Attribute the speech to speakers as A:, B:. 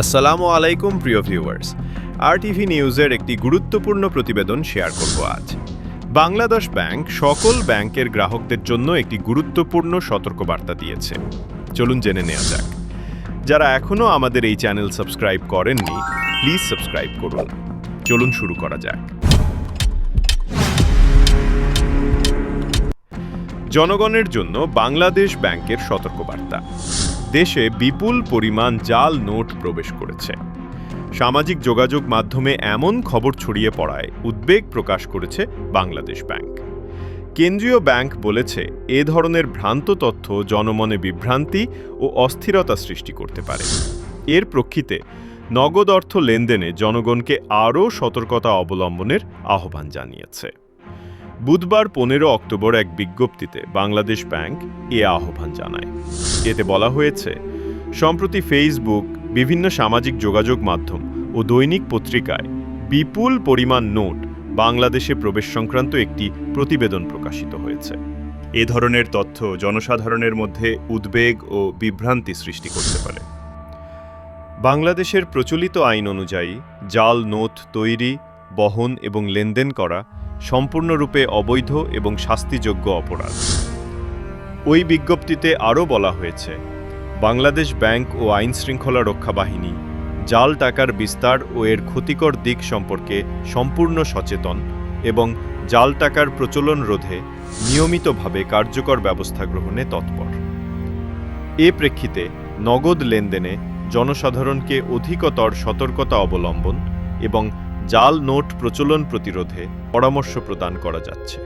A: আসসালামু আলাইকুম, প্রিয় ভিউয়ার্স। আর টিভি নিউজের একটি গুরুত্বপূর্ণ প্রতিবেদন শেয়ার করব আজ। বাংলাদেশ ব্যাংক সকল ব্যাংকের গ্রাহকদের জন্য একটি গুরুত্বপূর্ণ সতর্কবার্তা দিয়েছে। চলুন জেনে নেওয়া যাক। যারা এখনও আমাদের এই চ্যানেল সাবস্ক্রাইব করেননি, প্লিজ সাবস্ক্রাইব করুন। চলুন শুরু করা যাক। জনগণের জন্য বাংলাদেশ ব্যাংকের সতর্কবার্তা। দেশে বিপুল পরিমাণ জাল নোট প্রবেশ করেছে। সামাজিক যোগাযোগ মাধ্যমে এমন খবর ছড়িয়ে পড়ায় উদ্বেগ প্রকাশ করেছে বাংলাদেশ ব্যাংক। কেন্দ্রীয় ব্যাংক বলেছে, এ ধরনের ভ্রান্ত তথ্য জনমনে বিভ্রান্তি ও অস্থিরতা সৃষ্টি করতে পারে। এর প্রেক্ষিতে, নগদ অর্থ লেনদেনে জনগণকে আরও সতর্কতা অবলম্বনের আহ্বান জানিয়েছে। বুধবার পনেরো অক্টোবর এক বিজ্ঞপ্তিতে বাংলাদেশ ব্যাংক এ আহ্বান জানায়। এতে বলা হয়েছে, সম্প্রতি ফেসবুক বিভিন্ন সামাজিক যোগাযোগ মাধ্যম ও দৈনিক পত্রিকায় বিপুল পরিমাণ নোট বাংলাদেশে প্রবেশ সংক্রান্ত একটি প্রতিবেদন প্রকাশিত হয়েছে। এ ধরনের তথ্য জনসাধারণের মধ্যে উদ্বেগ ও বিভ্রান্তি সৃষ্টি করতে পারে। বাংলাদেশের প্রচলিত আইন অনুযায়ী জাল নোট তৈরি, বহন এবং লেনদেন করা সম্পূর্ণরূপে অবৈধ এবং শাস্তিযোগ্য অপরাধ। ওই বিজ্ঞপ্তিতে আরও বলা হয়েছে, বাংলাদেশ ব্যাংক ও আইন শৃঙ্খলা রক্ষা বাহিনী জাল টাকার বিস্তার ও এর ক্ষতিকর দিক সম্পর্কে সম্পূর্ণ সচেতন এবং জাল টাকার প্রচলন রোধে নিয়মিতভাবে কার্যকর ব্যবস্থা গ্রহণে তৎপর। এ প্রেক্ষিতে নগদ লেনদেনে জনসাধারণকে অধিকতর সতর্কতা অবলম্বন এবং জাল নোট প্রচলন প্রতিরোধে পরামর্শ প্রদান করা যাচ্ছে।